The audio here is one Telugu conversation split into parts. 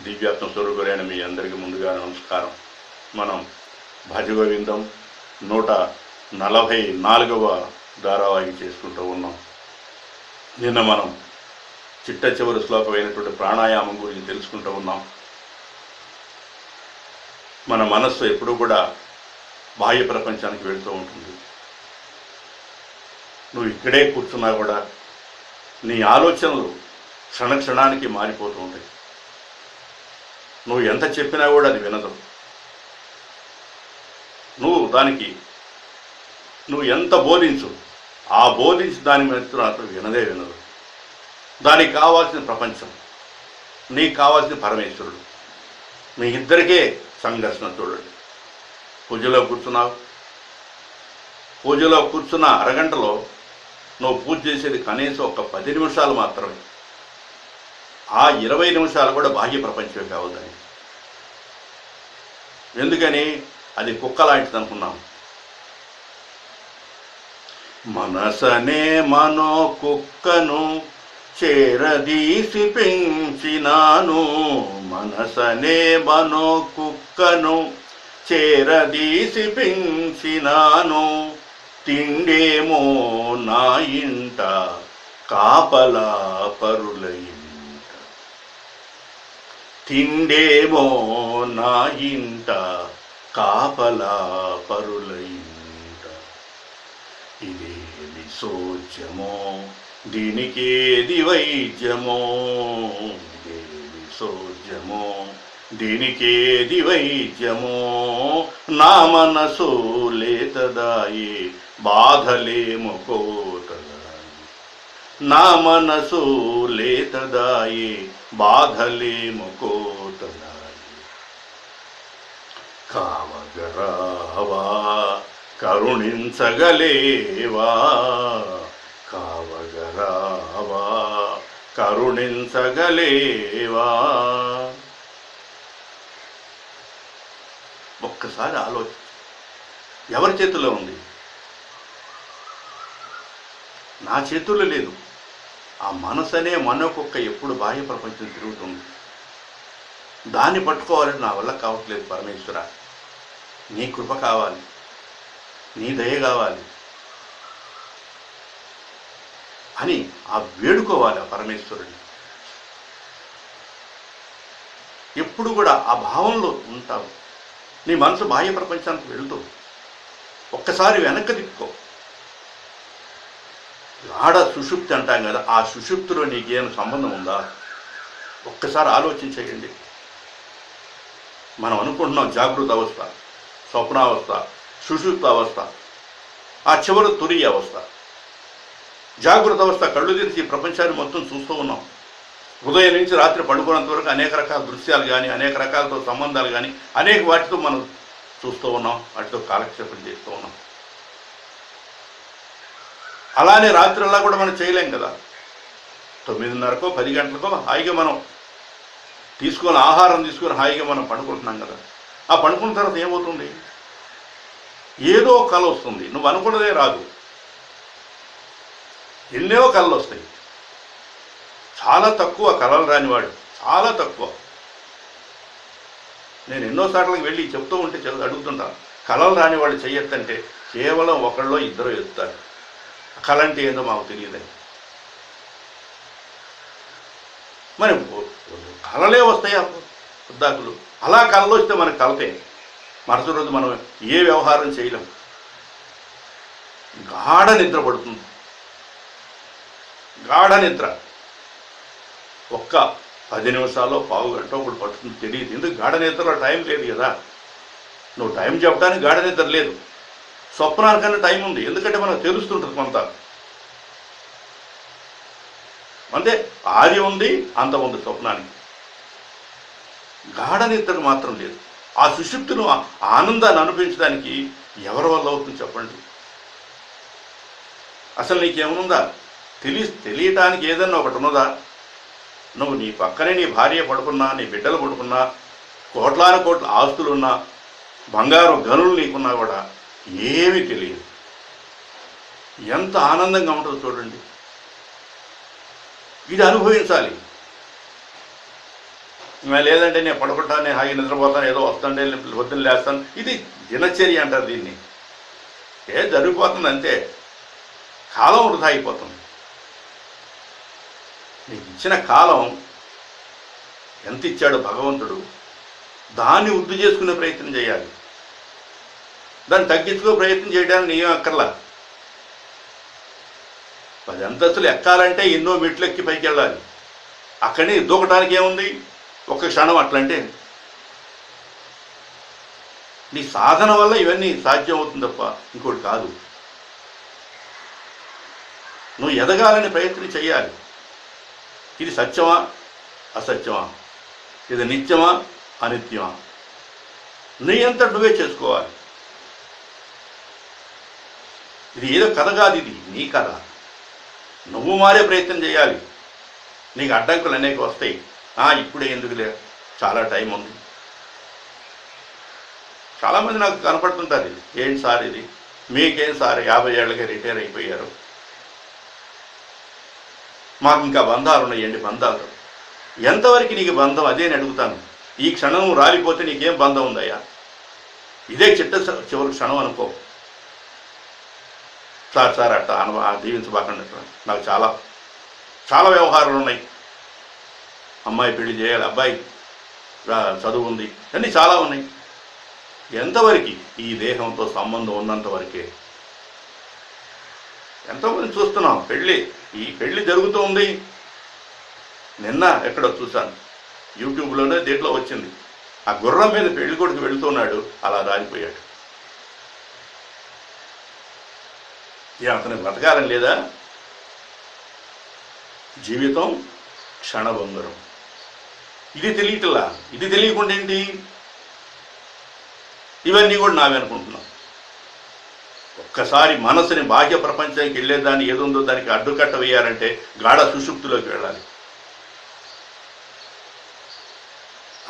దివ్యాత్మ స్వరూపులైన మీ అందరికీ ముందుగా నమస్కారం. మనం భజగోవిందం నూట నలభై నాలుగవ ధారావాహి చేసుకుంటూ ఉన్నాం. నిన్న మనం చిట్ట చివరి శ్లోకమైనటువంటి ప్రాణాయామం గురించి తెలుసుకుంటూ ఉన్నాం. మన మనస్సు ఎప్పుడూ కూడా బాహ్య ప్రపంచానికి వెళుతూ ఉంటుంది. నువ్వు ఇక్కడే కూర్చున్నా కూడా నీ ఆలోచనలు క్షణక్షణానికి మారిపోతూ ఉంటాయి. నువ్వు ఎంత చెప్పినా కూడా అది వినదు. నువ్వు దానికి నువ్వు ఎంత బోధించు ఆ బోధించి దాని మీద అసలు వినదే వినదు. దానికి కావాల్సిన ప్రపంచం నీకు కావాల్సిన పరమేశ్వరుడు. మీ ఇద్దరికే సంఘర్షణ చూడండి. పూజలో కూర్చున్నావు. పూజలో కూర్చున్న అరగంటలో నువ్వు పూజ చేసేది కనీసం ఒక పది నిమిషాలు మాత్రమే. ఆ ఇరవై నిమిషాలు కూడా బాహ్య ప్రపంచమే కావద్దని ఎందుకని? అది కుక్క లాంటిది అనుకున్నాం. మనసనే మనో కుక్కను చేరదీసి పెంచినాను. మనసనే మనో కుక్కను చేరదీసి పెంచినాను. తిండేమో నా ఇంట కాపలా పరుల తిండేమో నా ఇంట కాపలా పరుల ఇంట ఇదేమి సోచ్యమో దీనికేది వైద్యమో? ఇదేమి సోజ్యమో దీనికేది వైద్యమో? నా మనసు లేతదాయే బాధలేమో కోతదాయి. నా మనసు లేతదాయే బాధలేము కోతదాయి కావగరావా కరుణించగలేవా? కావగరావా కరుణించగలేవా? ఒక్కసారి ఆలోచి ఎవరి చేతిలో ఉంది? నా చేతుల్లో లేదు. ఆ మనసు అనే మనకొక్క ఎప్పుడు బాహ్య ప్రపంచం తిరుగుతుంది. దాన్ని పట్టుకోవాలని నా వల్ల కావట్లేదు పరమేశ్వర. నీ కృప కావాలి. నీ దయ కావాలి. అని ఆ వేడుకోవాలి ఆ పరమేశ్వరుని ఎప్పుడు కూడా ఆ భావంలో ఉంటావు. నీ మనసు బాహ్య ప్రపంచానికి వెళ్తూ ఒక్కసారి వెనక్కి తిప్పుకో. గాఢ సుషుప్తి అంటాం కదా ఆ సుషుప్తిలో నీకేమైనా సంబంధం ఉందా? ఒక్కసారి ఆలోచించేయండి మనం అనుకుంటున్నాం జాగృత అవస్థ స్వప్నావస్థ సుషుప్త అవస్థ ఆ చివరి తురి అవస్థ. జాగృత అవస్థ కళ్ళు తెరిచి ఈ ప్రపంచాన్ని మొత్తం చూస్తూ ఉన్నాం. ఉదయం నుంచి రాత్రి పడుకున్నంత వరకు అనేక రకాల దృశ్యాలు కానీ అనేక రకాలతో సంబంధాలు కానీ అనేక వాటితో మనం చూస్తూ ఉన్నాం వాటితో కాలక్షేపం చేస్తూ ఉన్నాం. అలానే రాత్రిలా కూడా మనం చేయలేం కదా. తొమ్మిదిన్నరకో పది గంటలకో హాయిగా మనం తీసుకొని ఆహారం తీసుకొని హాయిగా మనం పడుకుంటున్నాం కదా. ఆ పడుకున్న తర్వాత ఏమవుతుంది? ఏదో కళ వస్తుంది. నువ్వు అనుకున్నదే రాదు. ఎన్నో కళలు వస్తాయి. చాలా తక్కువ కళలు రానివాడు. చాలా తక్కువ. నేను ఎన్నోసార్లు వెళ్ళి చెప్తూ ఉంటే అడుగుతుంటాను కళలు రానివాడు చెయ్యొద్దంటే కేవలం ఒకళ్ళో ఇద్దరు ఎత్తారు. కళ అంటే ఏందో మాకు తెలియదని మరి కళలే వస్తాయి వృద్ధాకులు. అలా కళలు వస్తే మనకు కలతే మరుసటి రోజు మనం ఏ వ్యవహారం చేయలేం. గాఢ నిద్ర పడుతుంది. గాఢ నిద్ర. ఒక్క పది నిమిషాల్లో పావు గంట ఒకటి పడుతుంది. తెలియదు. ఎందుకు గాఢ నిద్రలో టైం లేదు కదా. నువ్వు టైం చెప్పడానికి గాఢ నిద్ర లేదు. స్వప్నానికన్నా టైం ఉంది. ఎందుకంటే మనకు తెలుస్తుంటుంది కొంత. అంటే ఆది ఉంది అంత ఉంది స్వప్నానికి. గాఢ నిద్రకు మాత్రం లేదు. ఆ సుషుప్తిను ఆ ఆనందాన్ని అనిపించడానికి ఎవరి వల్ల అవుతుంది చెప్పండి? అసలు నీకేమనుందా? తెలి తెలియటానికి ఏదన్నా ఒకటి ఉన్నదా? నువ్వు నీ పక్కనే నీ భార్య పడుకున్నా నీ బిడ్డలు పడుకున్నా కోట్లాన కోట్ల ఆస్తులున్నా బంగారు గనులు నీకున్నా కూడా ఏమీ తెలియదు. ఎంత ఆనందంగా ఉంటుందో చూడండి. ఇది అనుభవించాలి. లేదంటే నేను పడుకుంటాను నేను హాయి నిద్రపోతాను ఏదో వస్తుండే పొద్దున్న లేస్తాను. ఇది దినచర్య అంటారు దీన్ని. ఏ జరిగిపోతుంది అంతే. కాలం వృధా అయిపోతుంది. నీకు ఇచ్చిన కాలం ఎంత ఇచ్చాడు భగవంతుడు? దాన్ని వృద్ధి చేసుకునే ప్రయత్నం చేయాలి. దాన్ని తగ్గించుకో ప్రయత్నం చేయడానికి నేను అక్కర్లా. పది అంతస్తులు ఎక్కాలంటే ఎన్నో మెట్లు ఎక్కి పైకి వెళ్ళాలి. అక్కడి దూకటానికి ఏముంది? ఒక క్షణం అట్లంటే. నీ సాధన వల్ల ఇవన్నీ సాధ్యం అవుతుంది తప్ప ఇంకోటి కాదు. నువ్వు ఎదగాలని ప్రయత్నం చేయాలి ఇది సత్యమా? అసత్యమా? ఇది నిత్యమా? అనిత్యమా? నీ అంత నువ్వే చేసుకోవాలి. ఇది ఏదో కథ కాదు ఇది నీ కథ. నువ్వు మారే ప్రయత్నం చేయాలి. నీకు అడ్డంకులు అనేక వస్తాయి. ఆ ఇప్పుడే ఎందుకులే? చాలా టైం ఉంది. చాలామంది నాకు కనపడుతుంటారు ఇది. ఏంటి సార్ ఇది? మీకేం సార్? యాభై ఏళ్ళకే రిటైర్ అయిపోయారు. మాకు ఇంకా బంధాలు ఉన్నాయండి బంధాలు? ఎంతవరకు నీకు బంధం? అదే నేను అడుగుతాను. ఈ క్షణం రాలిపోతే నీకేం బంధం ఉందయ్యా? ఇదే చిట్ట చివరి క్షణం అనుకో. సార్ సార్ అట్ట అను దీవించబాకండి నాకు చాలా చాలా వ్యవహారాలు ఉన్నాయి. అమ్మాయి పెళ్ళి చేయాలి అబ్బాయి చదువు ఉంది అన్నీ చాలా ఉన్నాయి. ఎంతవరకు ఈ దేహంతో సంబంధం ఉన్నంత వరకే? ఎంతోమంది చూస్తున్నాం పెళ్ళి ఈ పెళ్ళి జరుగుతూ ఉంది. నిన్న ఎక్కడో చూశాను యూట్యూబ్లోనే దేంట్లో వచ్చింది. ఆ గుర్రం మీద పెళ్ళి కొడుకు వెళుతున్నాడు అలా రాలిపోయాడు. ఏ అతని బ్రతకాలని లేదా? జీవితం క్షణభంగరం. ఇది తెలియటలా? ఇది తెలియకుండా ఏంటి? ఇవన్నీ కూడా నావే అనుకుంటున్నాం. ఒక్కసారి మనసుని బాహ్య ప్రపంచానికి వెళ్ళేదాన్ని ఏదుందో దానికి అడ్డుకట్ట వేయాలంటే గాఢ సుషుప్తిలోకి వెళ్ళాలి.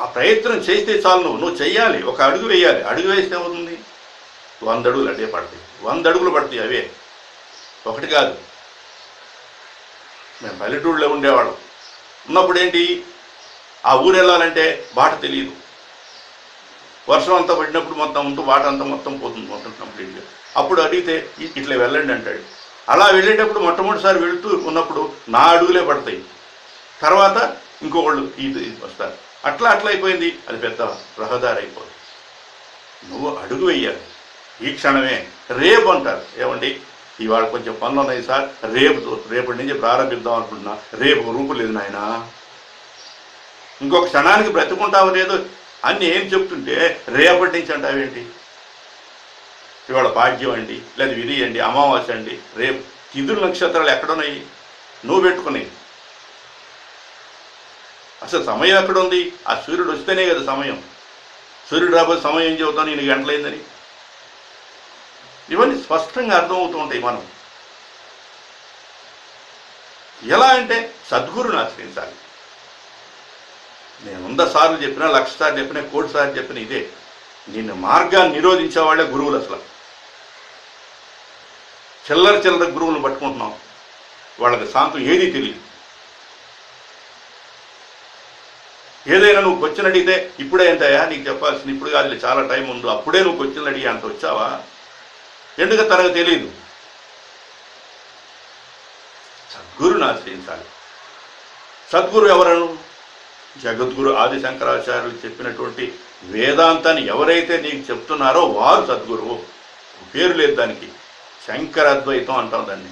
ఆ ప్రయత్నం చేస్తే చాలు. నువ్వు నువ్వు చెయ్యాలి. ఒక అడుగు వేయాలి. అడుగు వేస్తే ఏమవుతుంది? వంద అడుగులు అడ్డే పడతాయి. వంద అడుగులు పడతాయి అవే. ఒకటి కాదు. మేము పల్లెటూళ్ళలో ఉండేవాళ్ళం. ఉన్నప్పుడు ఏంటి ఆ ఊరు వెళ్ళాలంటే బాట తెలియదు వర్షం అంతా పడినప్పుడు మొత్తం ఉంటూ బాట అంతా మొత్తం పోతుంది మొత్తం కంప్లీట్గా అప్పుడు అడిగితే ఇట్లా వెళ్ళండి అంటాడు. అలా వెళ్ళేటప్పుడు మొట్టమొదటిసారి వెళుతూ ఉన్నప్పుడు నా అడుగులే పడతాయి. తర్వాత ఇంకొకళ్ళు ఇది వస్తారు. అట్లా అట్లా అయిపోయింది. అది పెద్ద రహదారి అయిపోతుంది నువ్వు అడుగు వెయ్యాలి ఈ క్షణమే రేపు అంటారు. ఏమండి? ఇవాళ కొంచెం పనులు ఉన్నాయి సార్. రేపు రేపటి నుంచి ప్రారంభిద్దాం అనుకుంటున్నా. రేపు రూపు లేదు నాయనా. ఇంకొక క్షణానికి బ్రతుకుంటావు లేదు అన్ని ఏం చెప్తుంటే రేపటి నుంచి అంటావేంటి? ఇవాళ భాగ్యం అండి లేదా విధియండి అమావాస్య అండి రేపు తిథుల నక్షత్రాలు ఎక్కడున్నాయి? నువ్వు పెట్టుకున్నాయి అసలు సమయం ఎక్కడుంది? ఆ సూర్యుడు వస్తేనే కదా సమయం. సూర్యుడు రాబోయే సమయం ఏం చెబుతాను నేను గంటలైందని. ఇవన్నీ స్పష్టంగా అర్థమవుతూ ఉంటాయి మనం. ఎలా అంటే సద్గురుని ఆశ్రయించాలి. నేను వంద సార్లు చెప్పినా లక్ష సార్లు చెప్పినా కోటి సార్లు చెప్పిన ఇదే. నిన్ను మార్గాన్ని నిరోధించే వాళ్ళే గురువులు అసలు. చిల్లర చిల్లర గురువులను పట్టుకుంటున్నాం. వాళ్ళకి శాంతం ఏదీ తెలియదు. ఏదైనా నువ్వు క్వశ్చన్ అడిగితే ఇప్పుడే ఎంతయా నీకు చెప్పాల్సింది ఇప్పుడు కాదు చాలా టైం ఉంది. అప్పుడే నువ్వు క్వశ్చన్ అడిగి అంత వచ్చావా? ఎందుకు తనకు తెలియదు సద్గురుని ఆశ్రయించాలి సద్గురు ఎవరను జగద్గురు ఆది శంకరాచార్యులు చెప్పినటువంటి వేదాంతాన్ని ఎవరైతే నీకు చెప్తున్నారో వారు సద్గురువు. పేరు లేదు దానికి. శంకర అద్వైతం అంటాం దాన్ని.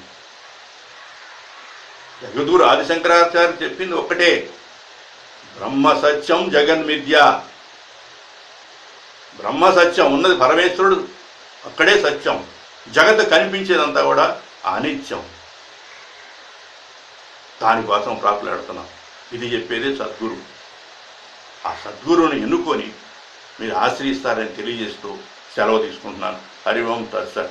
జగద్గురు ఆది శంకరాచార్యులు చెప్పింది ఒకటే బ్రహ్మ సత్యం జగన్మిద్య బ్రహ్మ సత్యం ఉన్నది పరమేశ్వరుడు. అక్కడే సత్యం. జగత్ కనిపించేదంతా కూడా అనిత్యం. దానికోసం ప్రాకులాడుతున్నాం. ఇది చెప్పేదే సద్గురు. ఆ సద్గురువుని ఎన్నుకొని మీరు ఆశ్రయిస్తారని తెలియజేస్తూ సెలవు తీసుకుంటున్నాను. హరి ఓం తత్సత్